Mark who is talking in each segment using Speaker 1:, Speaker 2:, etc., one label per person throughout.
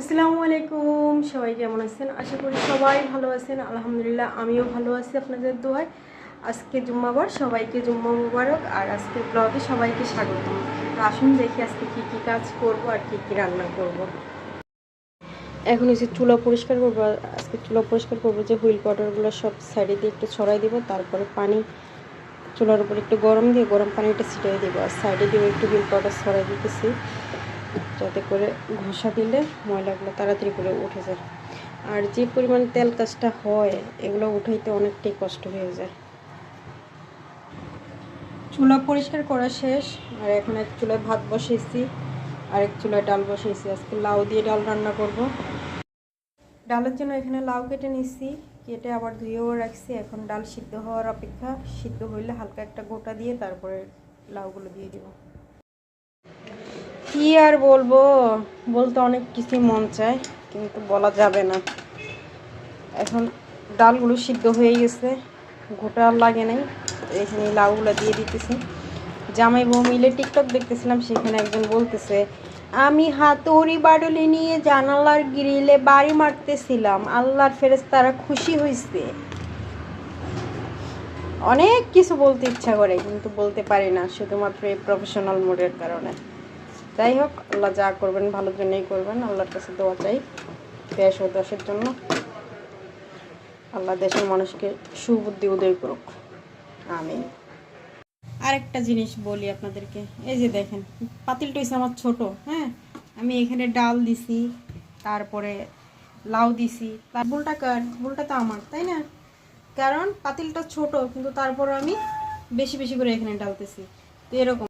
Speaker 1: আসসালামু আলাইকুম, সবাই কেমন আছেন? আশা করি সবাই ভালো আছেন। আলহামদুলিল্লাহ, আমিও ভালো আছি আপনাদের দোয়ায়। আজকে জুম্মাবার, সবাইকে জুম্মা মুবারক, আর আজকের ব্লগে সবাইকে স্বাগতম তো আসুন দেখি আজকে কি কি কাজ করব আর কি কি রান্না করব। এখন এসে চুলা পরিষ্কার করব, আজকে চুলা পরিষ্কার করব যে হুইল পাউডারগুলো সব সাইডে দিয়ে একটু ছড়াই দিব, তারপরে পানি চুলার উপর একটু গরম দিয়ে গরম পানিটা ছিটিয়ে দেবো। আর সাইডে দিয়ে একটু হুইল পাউডার ছড়াই দিতেছি। যাতে করে ঘষা দিলে ময়লাগুলো তাড়াতাড়ি করে উঠে যায়। আর যে পরিমাণ তেল কাজটা হয়, এগুলো উঠাইতে অনেকটাই কষ্ট হয়ে যায়। চুলা পরিষ্কার করা শেষ, আর এখন এক চুলায় ভাত বসিয়েছি আর এক চুলায় ডাল বসিয়েছি। আজকে লাউ দিয়ে ডাল রান্না করব। ডালের জন্য এখানে লাউ কেটে নিচ্ছি কেটে আবার ধুয়েও রাখছি। এখন ডাল সিদ্ধ হওয়ার অপেক্ষা। সিদ্ধ হইলে হালকা একটা গোটা দিয়ে তারপরে লাউগুলো দিয়ে দিব। কি আর বলব? বলতে অনেক কিছু মন চায়, কিন্তু বলা যাবে না। এখন ডালগুলো সিদ্ধ হয়ে গেছে, গোটা আর লাগে নাই এখানে লাউগুলো দিয়ে দিতেছি। জামাই বউ মিলে টিকটক দেখতেছিলাম, সেখানে একজন বলতেছে, আমি হাতুড়ি বাড়লি নিয়ে জানালার গ্রিলে বাড়ি মারতেছিলাম, আল্লাহর ফেরেস তারা খুশি হয়েছে অনেক কিছু বলতে ইচ্ছা করে, কিন্তু বলতে পারি না, শুধুমাত্র এই প্রফেশনাল মোডের কারণে। যাই হোক, আল্লাহ যা করবেন ভালোর জন্যই করবেন, আল্লাহর কাছে দোয়া চাই দেশ ও দেশের জন্য। আল্লাহ দেশের মানুষকে সুবুদ্ধি উদয় করুক। আমিন। আরেকটা জিনিস বলি আপনাদেরকে, এই যে দেখেন পাতিলটা হচ্ছে আমার ছোট হ্যাঁ? আমি এখানে ডাল দিছি, তারপরে লাউ দিছি, তার বুলটা কার? বুলটা তো আমার, তাই না? কারণ পাতিলটা ছোট, কিন্তু তারপর আমি বেশি বেশি করে এখানে ডালতেছি, তো এরকম।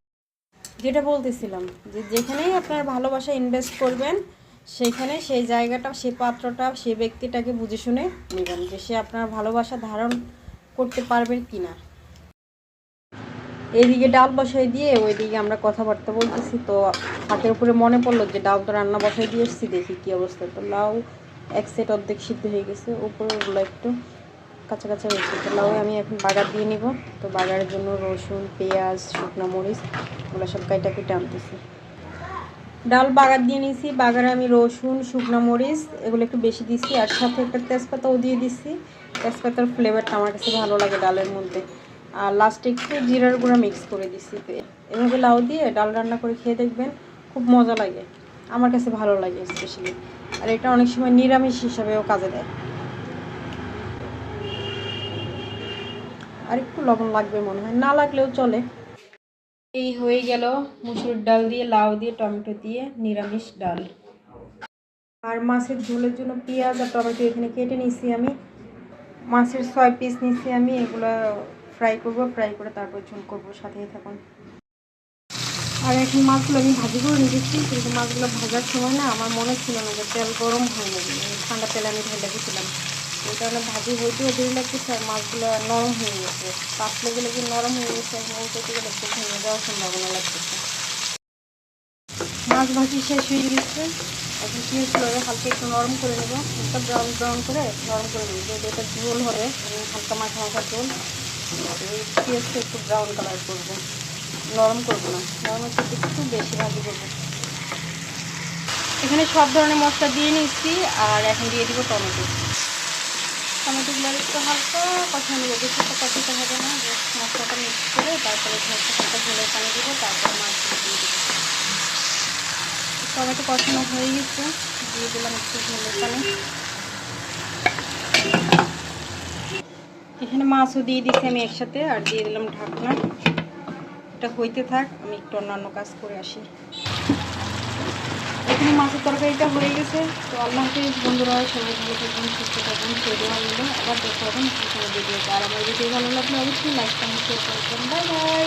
Speaker 1: যেটা বলতেছিলাম, যে যেখানেই আপনার ভালোবাসা ইনভেস্ট করবেন, সেখানে সেই জায়গাটা, সে পাত্রটা, সে ব্যক্তিটাকে বুঝে শুনে নেবেন যে সে আপনার ভালোবাসা ধারণ করতে পারবে কি না এইদিকে ডাল বসাই দিয়ে, ওইদিকে আমরা কথাবার্তা বলতেছি, তো হাতের উপরে মনে পড়ল যে ডাল তো রান্না বসাই দিয়ে এসেছি, দেখি কী অবস্থা। তো লাউ এক সেট অর্ধেক সিদ্ধ হয়ে গেছে, উপরে ওগুলো একটু। কাঁচা রয়েছে তো লাউ আমি এখন বাগার দিয়ে নিব। তো বাগারের জন্য রসুন, পেঁয়াজ, শুকনো মরিচ, ওগুলো সব কাইটা কেটে আনতেছি। ডাল বাগার দিয়ে নিয়েছি বাগারে আমি রসুন, শুকনো মরিচ, এগুলো একটু বেশি দিছি। আর সাথে একটা তেজপাতাও দিয়ে দিছি। তেজপাতার ফ্লেভারটা আমার কাছে ভালো লাগে ডালের মধ্যে। আর লাস্টে একটু জিরার গুঁড়া মিক্স করে দিছি। তো এভাবে লাউ দিয়ে ডাল রান্না করে খেয়ে দেখবেন খুব মজা লাগে। আমার কাছে ভালো লাগে স্পেশালি আর এটা অনেক সময় নিরামিষ হিসাবেও কাজে দেয়। আর একটু লবণ লাগবে মনে হয়। না লাগলেও চলে। এই হয়ে গেল মুসুর ডাল দিয়ে, লাউ দিয়ে, টমেটো দিয়ে নিরামিষ ডাল। আর মাছের ঝোলের জন্য পেঁয়াজ আর টমেটো এখানে কেটে নিছি আমি। মাছের ছয় পিস নিছি আমি, এগুলো ফ্রাই করব ফ্রাই করে তারপর ঝোল করব। সাথেই থাকুন। আর এখন মাছগুলো আমি ভাজি করে নিয়েছি, কিন্তু মাছগুলো ভাজার সময় না আমার মনে ছিল না যে তেল গরম হয়নি ঠান্ডা তেলে আমি ঢেলে দিয়েছিলাম এই কারণে ভাজি হইতেও দেরি লাগতেছে আর মাছগুলো নরম হয়ে গেছে। পাতলে গেলে কি নরম হয়ে গেছে এখন উল্টোতে গেলে একটু ভেঙে যাওয়ার সম্ভাবনা লাগতেছে। মাছ ভাজি শেষ হয়ে গেছে। এখন কি পেঁয়াজগুলো হালকা একটু নরম করে নেব। হালকা ব্রাউন ব্রাউন করে নরম করে নেব। যেহেতু এটা ঝোল হবে হালকা মাখা মাখা ঝোল। পেঁয়াজটা একটু ব্রাউন কালার করব। নরম করব না, নরম সাথে একটু বেশি ভাজি করব। এখানে সব ধরনের মশলা দিয়ে নিচ্ছি আর এখন দিয়ে দিব টমেটো। টমেটোগুলো একটু হালকা কষা নেব বেশি তো কষাতে হবে না মশলাটা মিক্স করে তারপরে হচ্ছে হালকা ঝোলের পানি দেবো, তারপরে মাছগুলো দিয়ে দেবো। টমেটো কষানো হয়ে গেছে, দিয়ে দিলাম একটু ঝোলের পানি এখানে মাছও দিয়ে দিচ্ছি আমি একসাথে, আর দিয়ে দিলাম ঢাকনা। এটা হইতে থাক, আমি একটু অন্যান্য কাজ করে আসি। এখানে মাছের তরকারিটা হয়ে গেছে। তো আল্লাহ হাফিজ, বন্ধুরা, সবাই ভালো থাকবেন, সুস্থ থাকবেন তৈরি মিলে আবার দেখা পাবেন ভিডিওতে আর আমার ভিডিও ভালো লাগলে অবশ্যই লাইক কমেন্ট শেয়ার করবেন। Bye bye